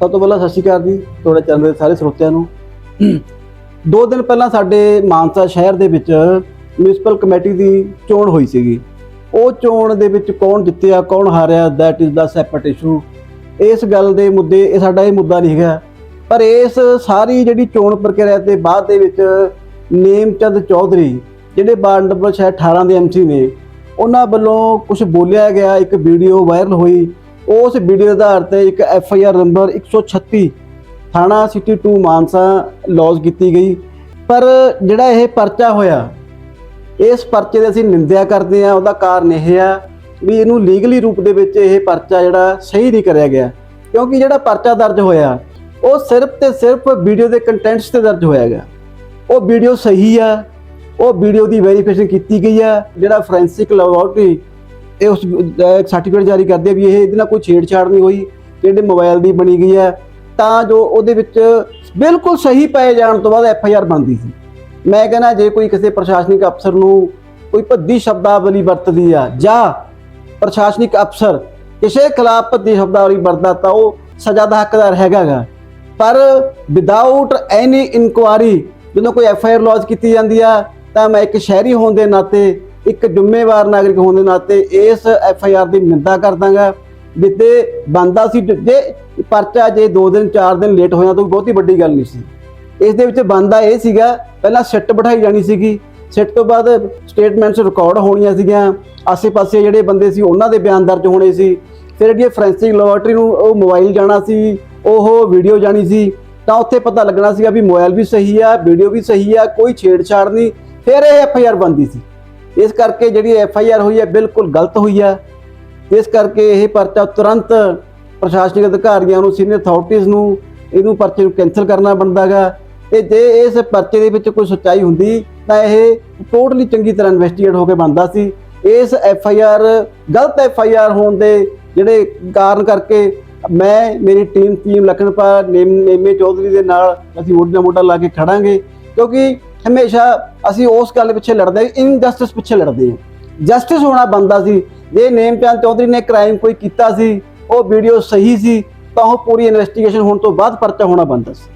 ਸਭ ਤੋਂ ਪਹਿਲਾਂ ਸਤਿ ਸ਼੍ਰੀ ਅਕਾਲ ਜੀ, ਤੁਹਾਡੇ ਚੈਨਲ ਦੇ ਸਾਰੇ ਸਰੋਤਿਆਂ ਨੂੰ। ਦੋ ਦਿਨ ਪਹਿਲਾਂ ਸਾਡੇ ਮਾਨਸਾ ਸ਼ਹਿਰ ਦੇ ਵਿੱਚ ਮਿਊਨਿਸਪਲ ਕਮੇਟੀ ਦੀ ਚੋਣ ਹੋਈ ਸੀਗੀ। ਉਹ ਚੋਣ ਦੇ ਵਿੱਚ ਕੌਣ ਜਿੱਤਿਆ, ਕੌਣ ਹਾਰਿਆ that is the separate issue ਇਸ ਗੱਲ ਦੇ ਮੁੱਦੇ, ਇਹ ਸਾਡਾ ਇਹ ਮੁੱਦਾ ਨਹੀਂ ਹੈਗਾ। ਪਰ ਇਸ ਸਾਰੀ ਜਿਹੜੀ ਚੋਣ ਪ੍ਰਕਿਰਿਆ ਦੇ ਬਾਅਦ ਦੇ ਵਿੱਚ ਨੇਮਚੰਦ ਚੌਧਰੀ, ਜਿਹੜੇ ਵਾਰਡ ਨੰਬਰ ਸ਼ਾਇਦ 18 ਦੇ ਐਮਸੀ ਨੇ, ਉਹਨਾਂ ਵੱਲੋਂ ਕੁਝ ਬੋਲਿਆ ਗਿਆ, ਇੱਕ ਵੀਡੀਓ ਵਾਇਰਲ ਹੋਈ। ਉਸ ਵੀਡੀਓ ਦੇ ਆਧਾਰ ਤੇ ਇੱਕ ਐਫ ਆਈ ਆਰ ਨੰਬਰ 136 ਥਾਣਾ ਸਿਟੀ 2 ਮਾਨਸਾ ਲੌਜ ਕੀਤੀ ਗਈ। ਪਰ ਜਿਹੜਾ ਇਹ ਪਰਚਾ ਹੋਇਆ, ਇਸ ਪਰਚੇ ਦੇ ਅਸੀਂ ਨਿੰਦਿਆ ਕਰਦੇ ਆ ਉਹਦਾ ਕਾਰਨ ਇਹ ਆ ਵੀ ਇਹਨੂੰ ਲੀਗਲੀ ਰੂਪ ਦੇ ਵਿੱਚ ਇਹ ਪਰਚਾ ਜਿਹੜਾ ਸਹੀ ਨਹੀਂ ਕਰਿਆ ਗਿਆ। ਕਿਉਂਕਿ ਜਿਹੜਾ ਪਰਚਾ ਦਰਜ ਹੋਇਆ, ਉਹ ਸਿਰਫ ਤੇ ਸਿਰਫ ਵੀਡੀਓ ਦੇ ਕੰਟੈਂਟਸ ਤੇ ਦਰਜ ਹੋਇਆ ਗਿਆ। ਉਹ ਵੀਡੀਓ ਸਹੀ ਆ, ਉਹ ਵੀਡੀਓ ਦੀ ਵੈਰੀਫਿਕੇਸ਼ਨ ਕੀਤੀ ਗਈ ਆ, ਜਿਹੜਾ ਫੋਰੈਂਸਿਕ ਲੈਬੋਰਟਰੀ ਇਹ ਉਸ ਸਰਟੀਫਿਕੇਟ ਜਾਰੀ ਕਰਦੇ ਆ ਵੀ ਇਹ ਇਹਦੇ ਨਾਲ ਕੋਈ ਛੇੜਛਾੜ ਨਹੀਂ ਹੋਈ ਜਿਹੜੇ ਮੋਬਾਈਲ ਦੀ ਬਣੀ ਗਈ ਹੈ। ਤਾਂ ਜੋ ਉਹਦੇ ਵਿੱਚ ਬਿਲਕੁਲ ਸਹੀ ਪਏ ਜਾਣ ਤੋਂ ਬਾਅਦ ਐਫ ਆਈ ਆਰ ਬਣਦੀ ਸੀ। ਮੈਂ ਕਹਿੰਦਾ ਜੇ ਕੋਈ ਕਿਸੇ ਪ੍ਰਸ਼ਾਸਨਿਕ ਅਫਸਰ ਨੂੰ ਕੋਈ ਭੱਦੀ ਸ਼ਬਦਾਵਲੀ ਵਰਤਦੀ ਆ, ਜਾਂ ਪ੍ਰਸ਼ਾਸਨਿਕ ਅਫਸਰ ਕਿਸੇ ਖਿਲਾਫ ਭੱਦੀ ਸ਼ਬਦਾਵਲੀ ਵਰਤਦਾ ਤਾਂ ਉਹ ਸਜ਼ਾ ਦਾ ਹੱਕਦਾਰ ਹੈਗਾਗਾ। ਪਰ ਵਿਦਆਊਟ ਐਨੀ ਇਨਕੁਆਰੀ ਜਦੋਂ ਕੋਈ ਐਫ ਆਈ ਆਰ ਲੌਂਚ ਕੀਤੀ ਜਾਂਦੀ ਆ, ਤਾਂ ਮੈਂ ਇੱਕ ਸ਼ਹਿਰੀ ਹੋਣ ਦੇ ਨਾਤੇ ਇੱਕ ਜ਼ਿੰਮੇਵਾਰ ਨਾਗਰਿਕ ਹੋਣ ਦੇ ਨਾਤੇ ਇਸ ਐਫ ਆਈ ਆਰ ਦੀ ਨਿੰਦਾ ਕਰਦਾਗਾ ਜਿੱਤੇ ਬੰਦਾ ਸੀ, ਜੇ ਪਰਚਾ ਜੇ 2 ਦਿਨ 4 ਦਿਨ ਲੇਟ ਹੋਇਆ ਤਾਂ ਕੋਈ ਬਹੁਤੀ ਵੱਡੀ ਗੱਲ ਨਹੀਂ ਸੀ। ਇਸ ਦੇ ਵਿੱਚ ਬੰਦਾ ਇਹ ਸੀਗਾ, ਪਹਿਲਾਂ ਸਿੱਟ ਬਿਠਾਈ ਜਾਣੀ ਸੀਗੀ। ਸਿੱਟ ਤੋਂ ਬਾਅਦ ਸਟੇਟਮੈਂਟਸ ਰਿਕਾਰਡ ਹੋਣੀਆਂ ਸੀਗੀਆਂ। ਆਸੇ-ਪਾਸੇ ਜਿਹੜੇ ਬੰਦੇ ਸੀ, ਉਹਨਾਂ ਦੇ ਬਿਆਨ ਦਰਜ ਹੋਣੇ ਸੀ। ਫਿਰ ਜਿਹੜੀ ਫੋਰੈਂਸਿਕ ਲੈਬੋਰਟਰੀ ਨੂੰ ਉਹ ਮੋਬਾਈਲ ਜਾਣਾ ਸੀ, ਉਹ ਵੀਡੀਓ ਜਾਣੀ ਸੀ। ਤਾਂ ਉੱਥੇ ਪਤਾ ਲੱਗਣਾ ਸੀਗਾ ਵੀ ਮੋਬਾਈਲ ਵੀ ਸਹੀ ਆ ਵੀਡੀਓ ਵੀ ਸਹੀ ਆ, ਕੋਈ ਛੇੜਛਾੜ ਨਹੀਂ। ਫਿਰ ਇਹ ਐਫ ਆਈ ਆਰ ਬਣਦੀ ਸੀ। ਇਸ ਕਰਕੇ ਜਿਹੜੀ ਐਫ ਆਈ ਆਰ ਹੋਈ ਹੈ ਬਿਲਕੁਲ ਗਲਤ ਹੋਈ ਹੈ। ਇਸ ਕਰਕੇ ਇਹ ਪਰਚਾ ਤੁਰੰਤ ਪ੍ਰਸ਼ਾਸਨਿਕ ਅਧਿਕਾਰੀਆਂ ਨੂੰ ਸੀਨੀਅਰ ਅਥਾਰਟੀਆਂ ਨੂੰ, ਇਹਨੂੰ ਪਰਚੇ ਨੂੰ ਕੈਨਸਲ ਕਰਨਾ ਬਣਦਾਗਾ ਤੇ ਜੇ ਇਸ ਪਰਚੇ ਦੇ ਵਿੱਚ ਕੋਈ ਸੱਚਾਈ ਹੁੰਦੀ, ਤਾਂ ਇਹ ਟੋਟਲੀ ਚੰਗੀ ਤਰ੍ਹਾਂ ਇਨਵੈਸਟੀਗੇਟ ਹੋ ਕੇ ਬਣਦਾ ਸੀ। ਇਸ ਐਫ ਆਈ ਆਰ ਗਲਤ ਐਫ ਆਈ ਆਰ ਹੋਣ ਦੇ ਜਿਹੜੇ ਕਾਰਨ ਕਰਕੇ ਮੈਂ, ਮੇਰੀ ਟੀਮ ਟੀਮ ਲਖਨਪਾਲ, ਨੇਮ, ਨੇਮੇ ਚੌਧਰੀ ਦੇ ਨਾਲ ਅਸੀਂ ਮੋਢਾ ਮੋਢਾ ਲਾ ਕੇ ਖੜਾਂਗੇ। ਕਿਉਂਕਿ ਹਮੇਸ਼ਾ ਅਸੀਂ ਉਸ ਗੱਲ ਪਿੱਛੇ ਲੜਦੇ ਇਨਜਸਟਿਸ ਪਿੱਛੇ ਲੜਦੇ ਹਾਂ। ਜਸਟਿਸ ਹੋਣਾ ਬੰਦਾ ਸੀ, ਜੇ ਨੇਮਚੰਦ ਚੌਧਰੀ ਨੇ ਕ੍ਰਾਈਮ ਕੋਈ ਕੀਤਾ ਸੀ, ਉਹ ਵੀਡੀਓ ਸਹੀ ਸੀ, ਤਾਂ ਉਹ ਪੂਰੀ ਇਨਵੈਸਟੀਗੇਸ਼ਨ ਹੋਣ ਤੋਂ ਬਾਅਦ ਪਰਚਾ ਹੋਣਾ ਬੰਦਾ ਸੀ।